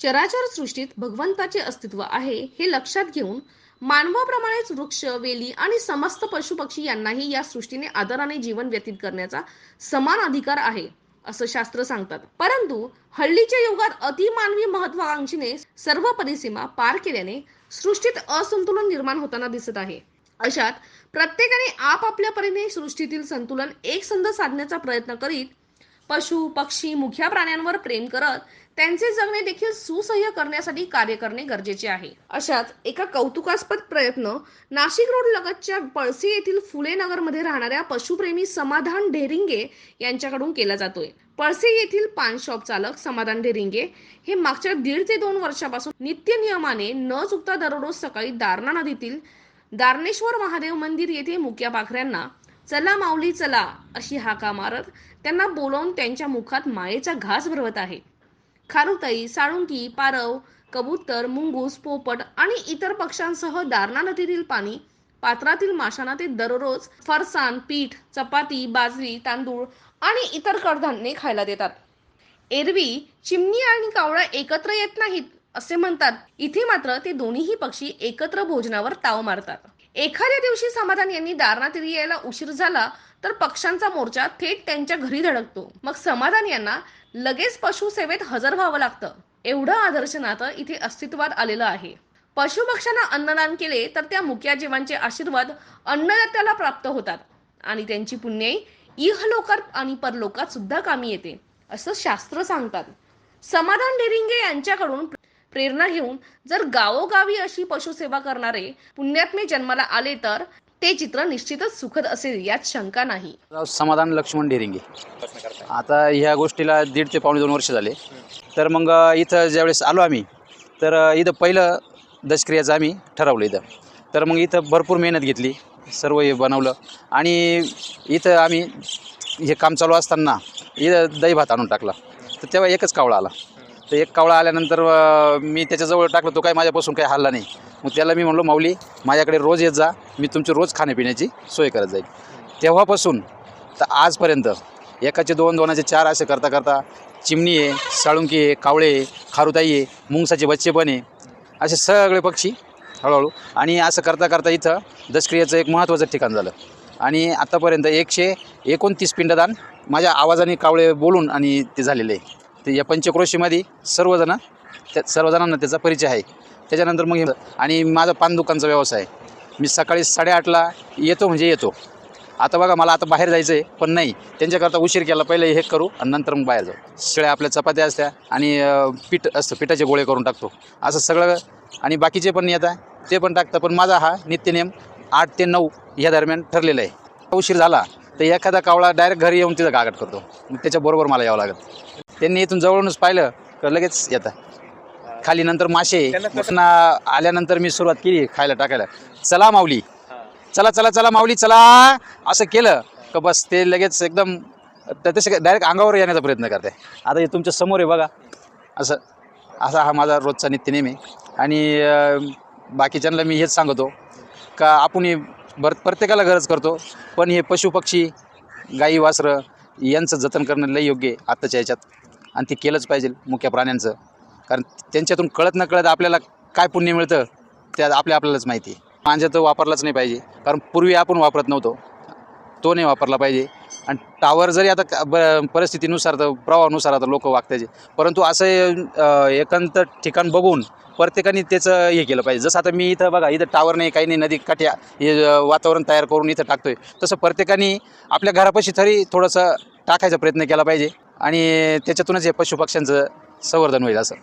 चराचर सृष्टीत भगवंताचे अस्तित्व आहे हे लक्षात घेऊन मानवाप्रमाणेच वृक्ष वेली आणि समस्त पशुपक्षी यांनाही या सृष्टीने आदराने जीवन व्यतीत करण्याचा समान अधिकार आहे. असं शास्त्र सांगतात. परंतु हल्लीच्या युगात अतिमानवी महत्वाकांक्षीने सर्व परिसीमा पार केल्याने सृष्टीत असंतुलन निर्माण होताना दिसत आहे. अशात प्रत्येकाने आपापल्या परीने सृष्टीतील संतुलन एकसंध साधण्याचा प्रयत्न करीत पशु पक्षी मुख्या प्राण्यांवर प्रेम करत त्यांचे जगणे देखील सुसह्य करण्यासाठी कार्य करणे गरजेचे आहे. अशाच एका कौतुकास्पद प्रयत्न नाशिक रोड लगतच्या पळसी येथील फुले नगरमध्ये राहणाऱ्या पशुप्रेमी समाधान ढेरिंगे यांच्याकडून केला जातोय. पळसी येथील पान शॉप चालक समाधान ढेरिंगे हे मागच्या दीड ते दोन वर्षापासून नित्य नियमाने न चुकता दररोज सकाळी दारणा नदीतील दारणेश्वर महादेव मंदिर येथे मुक्या पाखऱ्यांना चला माऊली चला अशी हाका मारत त्यांना बोलवून त्यांच्या मुखात मायेचा घास भरवत आहे. खारुताई साळुंकी पारव कबूतर मुंगूस पोपट आणि इतर पक्ष्यांसह दारणा नदीतील पाणी पात्रातील माशांना ते दररोज फरसाण पीठ चपाती बाजरी तांदूळ आणि इतर कडधान्ये खायला देतात. एरवी चिमणी आणि कावळा एकत्र येत नाहीत. असे म्हणतात. इथे मात्र ते दोन्हीही पक्षी एकत्र भोजनावर ताव मारतात. एखाद्या दिवशी समाधान यांनी दारणात यायला उशीर झाला तर पक्षांचा मोर्चा थेट त्यांच्या घरी धडकतो. मग समाधान यांना लगेच पशुसेवेत हजर व्हावं लागतं. एवढं आदर्श नातं इथे अस्तित्वात आलेलं आहे. पशुपक्ष्यांना अन्नदान केले तर त्या मुक्या जीवांचे आशीर्वाद अन्नदात्याला प्राप्त होतात. आणि त्यांची पुण्ये इहलोकात आणि परलोकात सुद्धा कामी येते असं शास्त्र सांगतात. समाधान डेरिंगे यांच्याकडून प्रेरणा घेऊन जर गावोगावी अशी पशुसेवा करणारे पुण्यात्मे जन्माला आले तर ते चित्र निश्चितच सुखद असेल यात शंका नाही. समाधान लक्ष्मण डेरिंगे. आता ह्या गोष्टीला दीड ते पावणे दोन वर्ष झाले. तर मग इथं ज्यावेळेस आलो आम्ही तर इथं पहिलं दशक्रियाचं आम्ही ठरवलं इथं. तर मग इथं भरपूर मेहनत घेतली सर्व हे बनवलं. आणि इथं आम्ही हे काम चालू असताना इथं दही भात आणून टाकला. तर तेव्हा एकच कावळा आला. तर एक कावळा आल्यानंतर मी त्याच्याजवळ टाकलं तो काय माझ्यापासून काही हल्ला नाही. मग त्याला मी म्हणलो माऊली माझ्याकडे रोज येत जा मी तुमची रोज खाण्यापिण्याची सोय करत जाईल तेव्हापासून तर आजपर्यंत एकाचे दोन दोनाचे चार असे करता करता चिमणी आहे साळुंकी आहे कावळे आहे खारुताई आहे मुंगसाचे बच्चे पण आहे असे सगळे पक्षी हळूहळू. आणि असं करता करता इथं दशक्रियाचं एक महत्त्वाचं ठिकाण झालं. आणि आत्तापर्यंत एकशे एकोणतीस पिंडदान माझ्या आवाजाने कावळे बोलून आणि ते झालेले आहे. ते या पंचक्रोशीमध्ये सर्वजण त्या सर्वजणांना त्याचा परिचय आहे. त्याच्यानंतर मग आणि माझा पान दुकानचा व्यवसाय आहे. मी सकाळी साडेआठला येतो म्हणजे येतो. आता बघा मला आता बाहेर जायचं आहे पण नाही. त्यांच्याकरता उशीर केला पहिले हे करू आणि नंतर मग बाहेर जाऊ. शिळ्या आपल्या चपात्या असत्या आणि पीठ असतं पिठाचे गोळे करून टाकतो. असं सगळं आणि बाकीचे पण येतात ते पण टाकतं. पण माझा हा नित्यनेम आठ ते नऊ ह्या दरम्यान ठरलेला आहे. उशीर झाला तर एखादा कावळा डायरेक्ट घरी येऊन तिथं गागट करतो. मग त्याच्याबरोबर मला यावं लागत. त्यांनी इथून जवळूनच पाहिलं तर लगेच येतं. खाली नंतर मासे पुन्हा आल्यानंतर मी सुरुवात केली खायला टाकायला. चला माऊली. चला चला चला माऊली चला. असं केलं का बस ते लगेच एकदम तसे डायरेक्ट अंगावर येण्याचा प्रयत्न करते. आता हे तुमच्यासमोर आहे बघा. असं असा हा माझा रोजचा नित्यनेम आहे. आणि बाकीच्यांना मी हेच सांगतो का आपण हे बर प्रत्येकाला गरज करतो पण हे पशुपक्षी गाई वासरं यांचं जतन करणं लय योग्य आहे आत्ताच्या ह्याच्यात. आणि ते केलंच पाहिजे मुख्य प्राण्यांचं. कारण त्यांच्यातून कळत न कळत आपल्याला काय पुण्य मिळतं त्या आपल्या आपल्यालाच माहिती आहे. मांजा तर वापरलाच नाही पाहिजे. कारण पूर्वी आपण वापरत नव्हतो. तो नाही वापरला पाहिजे. आणि टावर जरी आता ब परिस्थितीनुसार तर प्रवाहानुसार आता लोक वागतायचे परंतु असं एकांत ठिकाण बघून प्रत्येकाने त्याचं हे केलं पाहिजे. जसं आता मी इथं बघा इथं टावर नाही काही नाही नदी काठ्या हे वातावरण तयार करून इथं टाकतोय. तसं प्रत्येकाने आपल्या घरापाशी तरी थोडंसं टाकायचा प्रयत्न केला पाहिजे आणि त्याच्यातूनच हे पशुपक्ष्यांचं संवर्धन होईल असं.